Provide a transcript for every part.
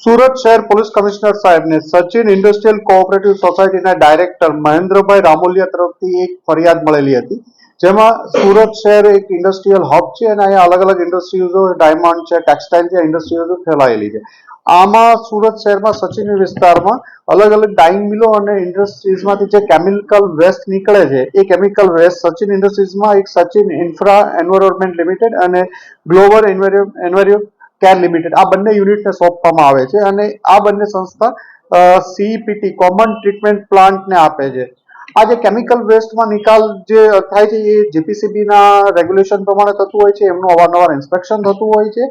સુરત શહેર police commissioner સાહેબને Sachin industrial cooperative સોસાયટીના ડાયરેક્ટર મહેન્દ્રભાઈ રામોલિયા તરફથી એક ફરિયાદ મળેલી હતી. જેમાં સુરત શહેર એક ઇન્ડસ્ટ્રીયલ હબ છે અને અહીંયા અલગ અલગ ઇન્ડસ્ટ્રીઝો ડાયમંડ છે ટેક્સટાઇલ છે ઇન્ડસ્ટ્રીઝો ફેલાયેલી છે. આમાં સુરત શહેરમાં સચિન વિસ્તારમાં અલગ અલગ ડાઇંગ મિલો અને ઇન્ડસ્ટ્રીઝમાંથી જે કેમિકલ વેસ્ટ નીકળે છે, એ કેમિકલ વેસ્ટ સચિન ઇન્ડસ્ટ્રીઝમાં એક સચિન ઇન્ફ્રા એન્વાયરમેન્ટ લિમિટેડ અને ગ્લોબલ એન્વાયર કેર લિમિટેડ આ બંને યુનિટને સોંપવામાં આવે છે અને આ બંને સંસ્થા સીઈપીટી કોમન ટ્રીટમેન્ટ પ્લાન્ટને આપે છે. આ જે કેમિકલ વેસ્ટમાં નિકાલ જે થાય છે, એ જીપીસીબીના રેગ્યુલેશન પ્રમાણે થતું હોય છે, એમનું અવારનવાર ઇન્સ્પેક્શન થતું હોય છે.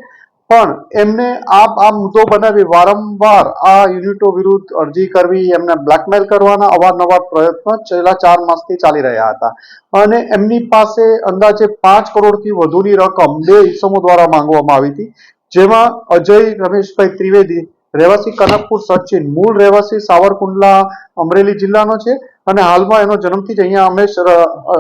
પણ એમને આ આ મુદ્દો બનાવી વારંવાર આ યુનિટો વિરુદ્ધ અરજી કરવી, એમને બ્લેકમેલ કરવાના અવારનવાર પ્રયત્નો છેલ્લા ચાર માસથી ચાલી રહ્યા હતા. અને એમની પાસે અંદાજે પાંચ કરોડથી વધુની રકમ બે ઇસમો દ્વારા માંગવામાં આવી હતી, જેમાં અજય રમેશભાઈ ત્રિવેદી, રહેવાસી કનકપુર સચિન, મૂળ રહેવાસી સાવરકુંડલા અમરેલી જિલ્લાનો છે અને હાલમાં એનો જન્મથી જ અહીંયા અમે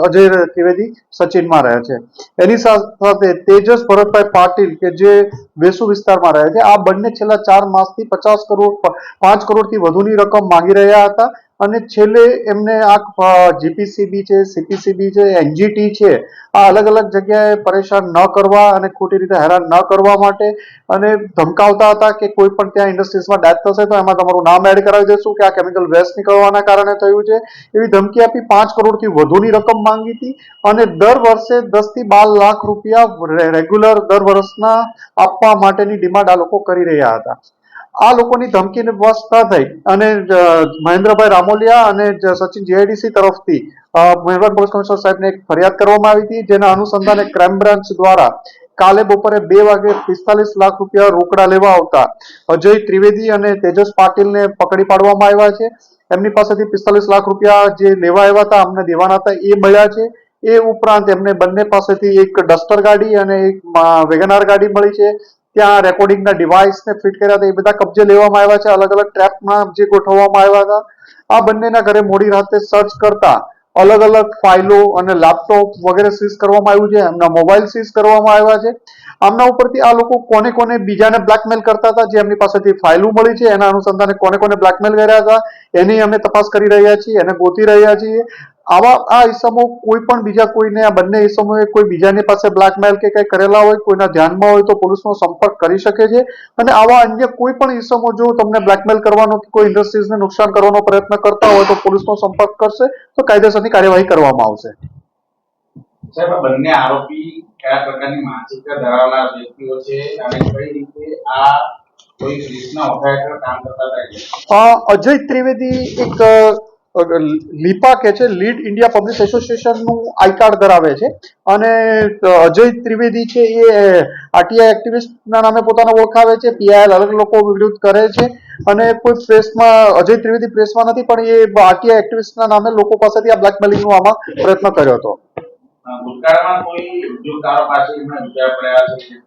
અજય ત્રિવેદી સચિનમાં રહે છે. એની સાથ- તેજસ ભરતભાઈ પાટીલ કે જે વેસુ વિસ્તારમાં રહે છે, આ બંને છેલ્લા ચાર માસથી પચાસ કરોડ પાંચ કરોડથી વધુની રકમ માંગી રહ્યા હતા. અને છેલ્લે એમને આ જીપીસીબી છે, સીપીસીબી છે, એનજીટી છે, આ અલગ અલગ જગ્યાએ પરેશાન ન કરવા અને ખોટી રીતે હેરાન ન કરવા માટે અને ધમકાવતા હતા કે કોઈ પણ ત્યાં ઇન્ડસ્ટ્રીઝમાં ડેથ થશે તો એમાં તમારું નામ એડ કરાવી દેશું કે આ કેમિકલ વેસ્ટ નીકળવાના કારણે થયું છે. એવી ધમકી આપી પાંચ કરોડથી વધુની રકમ માંગી હતી અને દર વર્ષે દસથી બાર લાખ રૂપિયા રેગ્યુલર દર વર્ષના આપવા માટેની ડિમાન્ડ આ લોકો કરી રહ્યા હતા. આ લોકોની ધમકીને વશ ન થઈ. અને મહેન્દ્રભાઈ રામોલિયા અને સચિન જીઆઈડીસી તરફથી મહેરબાન પોલીસ કમિશનર સાહેબને એક ફરિયાદ કરવામાં આવી હતી, જેના અનુસંધાને ક્રાઇમ બ્રાન્ચ દ્વારા કાલે બપોરે બે વાગે પિસ્તાલીસ લાખ રૂપિયા રોકડા લેવા આવતા અજય ત્રિવેદી અને તેજસ પાટીલને પકડી પાડવામાં આવ્યા છે. એમની પાસેથી પિસ્તાલીસ લાખ રૂપિયા જે લેવા આવ્યા હતા, અમને દેવાના હતા, એ મળ્યા છે. એ ઉપરાંત એમને બંને પાસેથી એક ડસ્ટર ગાડી અને એક વેગનાર ગાડી મળી છે. ત્યાં રેકોર્ડિંગના ડિવાઇસને ફિટ કર્યા હતા, એ બધા કબજે લેવામાં આવ્યા છે. અલગ અલગ ટ્રેપમાં જે ગોઠવવામાં આવ્યા હતા. આ બંનેના ઘરે મોડી રાતે સર્ચ કરતા અલગ અલગ ફાઇલો અને લેપટોપ વગેરે સીઝ કરવામાં આવ્યું છે. એમના મોબાઈલ સીઝ કરવામાં આવ્યા છે. આમના ઉપરથી આ લોકો કોને કોને બીજાને બ્લેકમેલ કરતા હતા, જે એમની પાસેથી ફાઇલો મળી છે, એના અનુસંધાને કોને કોને બ્લેકમેલ કર્યા હતા, એની અમે તપાસ કરી રહ્યા છીએ, એને ગોતી રહ્યા છીએ. આવા આ ઇસમો કોઈ પણ બીજા કોઈને આ બંને ઇસમોએ કોઈ બીજાની પાસે બ્લેકમેલ કે કંઈ કરેલા હોય કોઈના ધ્યાનમાં હોય તો પોલીસનો સંપર્ક કરી શકે છે. અને આવા અન્ય કોઈ પણ ઇસમો જો તમને બ્લેકમેલ કરવાનો કે કોઈ ઇન્ડસ્ટ્રીઝને નુકસાન કરવાનો પ્રયત્ન કરતા હોય તો પોલીસનો સંપર્ક કરશે તો કાયદેસરની કાર્યવાહી કરવામાં આવશે. સાહેબ આ બંને આરોપી કયા પ્રકારની માનસિકતા ધરાવનાર વ્યક્તિઓ છે અને કઈ રીતે આ અજય ત્રિવેદી એક લીપા કે છે લીડ ઇન્ડિયા પબ્લિક એસોસિએશનનું આઈ કાર્ડ ધરાવે છે. અને અજય ત્રિવેદી છે એ આરટીઆઈ એક્ટિવિસ્ટના નામે પોતાને ઓળખાવે છે. પીઆઈએલ અલગ લોકો વિરુદ્ધ કરે છે. અને કોઈ પ્રેસમાં અજય ત્રિવેદી પ્રેસમાં નથી પણ એ આરટીઆઈ એક્ટિવિસ્ટના નામે લોકો પાસેથી આ બ્લેકમેલિંગનો આમાં પ્રયત્ન કર્યો હતો. ભૂતકાળમાં કોઈ ઉદ્યોગકારો પાસે અ,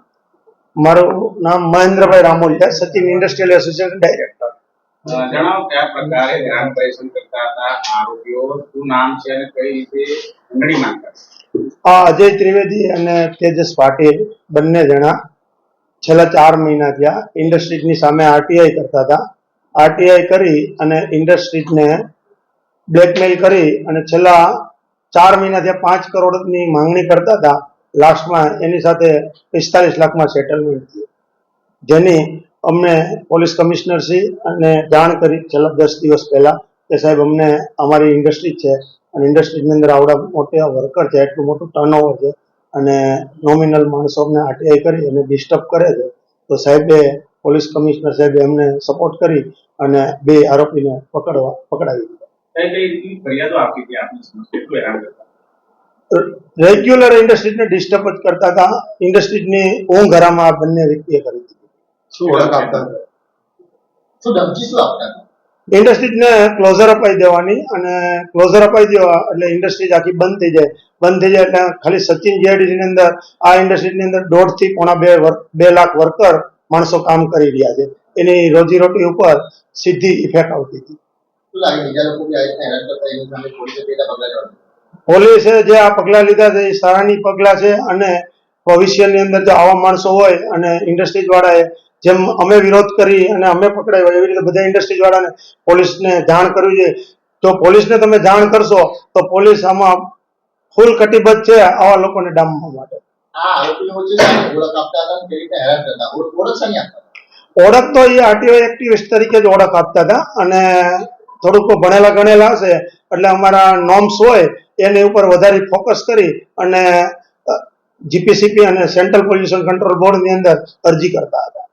મારું નામ Mahendrabhai Ramoliya Sachin industrial association director જણાવો કયા પ્રકારે ધ્યાન પરેશાન કરતા હતા આરોપીઓ શું નામ છે અને કઈ રીતે ખંડણી માંગતા? અજય ત્રિવેદી અને તેજસ પાટીલ બંને જણા છેલ્લા ચાર મહિના થયા ઇન્ડસ્ટ્રીઝની સામે આરટીઆઈ કરતા હતા. આરટીઆઈ કરી અને ઇન્ડસ્ટ્રીઝને બ્લેકમેલ કરી અને છેલ્લા ચાર મહિના થયા પાંચ કરોડની માંગણી કરતા હતા. લાસ્ટમાં એની સાથે પિસ્તાલીસ લાખમાં સેટલમેન્ટ થયું. જેની અમને પોલીસ કમિશનર શ્રી અને જાણ કરી છેલ્લા દસ દિવસ પહેલાં કે સાહેબ, અમને અમારી ઇન્ડસ્ટ્રી છે અને ઇન્ડસ્ટ્રીની અંદર આવડા મોટા વર્કર છે, એટલું મોટું ટર્નઓવર છે અને નોમિનલ માણસો અમને આટીઆઈ કરી અને ડિસ્ટર્બ કરે છે. તો સાહેબે, પોલીસ કમિશનર સાહેબે અમને સપોર્ટ કરી અને બે આરોપીને પકડવા, પકડાવી દીધા. રેગ્યુલર ઇન્ડસ્ટ્રીઝને ડિસ્ટર્બ જ કરતા હતા. ઇન્ડસ્ટ્રીઝની ઊંઘ હરામ આ બંને વ્યક્તિએ કરી હતી શું ઓળખ આપતા શું ધમકી શું આપતા હતા? ઇન્ડસ્ટ્રીઝને ક્લોઝર અપાઈ દેવાની અને ક્લોઝર અપાઈ દેવા એટલે ઇન્ડસ્ટ્રીઝ આખી બંધ થઈ જાય. બંધ થઈ જાય એટલે ખાલી સચિન જીઆઈડીસીની અંદર આ ઇન્ડસ્ટ્રીની અંદર દોઢથી પોણા બે બે લાખ વર્કર માણસો કામ કરી રહ્યા છે. એની રોજીરોટી ઉપર સીધી ઇફેક્ટ આવતી હતી. પોલીસે જે આ પગલાં લીધા છે એ સરાહનીય પગલાં છે અને ભવિષ્યની અંદર જો આવા માણસો હોય અને ઇન્ડસ્ટ્રીઝ વાળાએ જેમ અમે વિરોધ કરી અને અમે પકડાયો એવી રીતે બધા ઇન્ડસ્ટ્રીઝ વાળાને પોલીસને જાણ કરવી જોઈએ. જો પોલીસને તમે જાણ કરશો તો પોલીસ આમાં ફૂલ કટિબદ્ધ છે આવા લોકોને ડામવા માટે. ઓળખ તો એ આરટીઓ એક્ટિવિસ્ટ તરીકે જ ઓળખ આપતા હતા અને થોડુંક ભણેલા ગણેલા હશે એટલે અમારા નોર્મ્સ હોય એની ઉપર વધારે ફોકસ કરી અને જીપીસીપી અને સેન્ટ્રલ પોલ્યુશન કંટ્રોલ બોર્ડની અંદર અરજી કરતા હતા.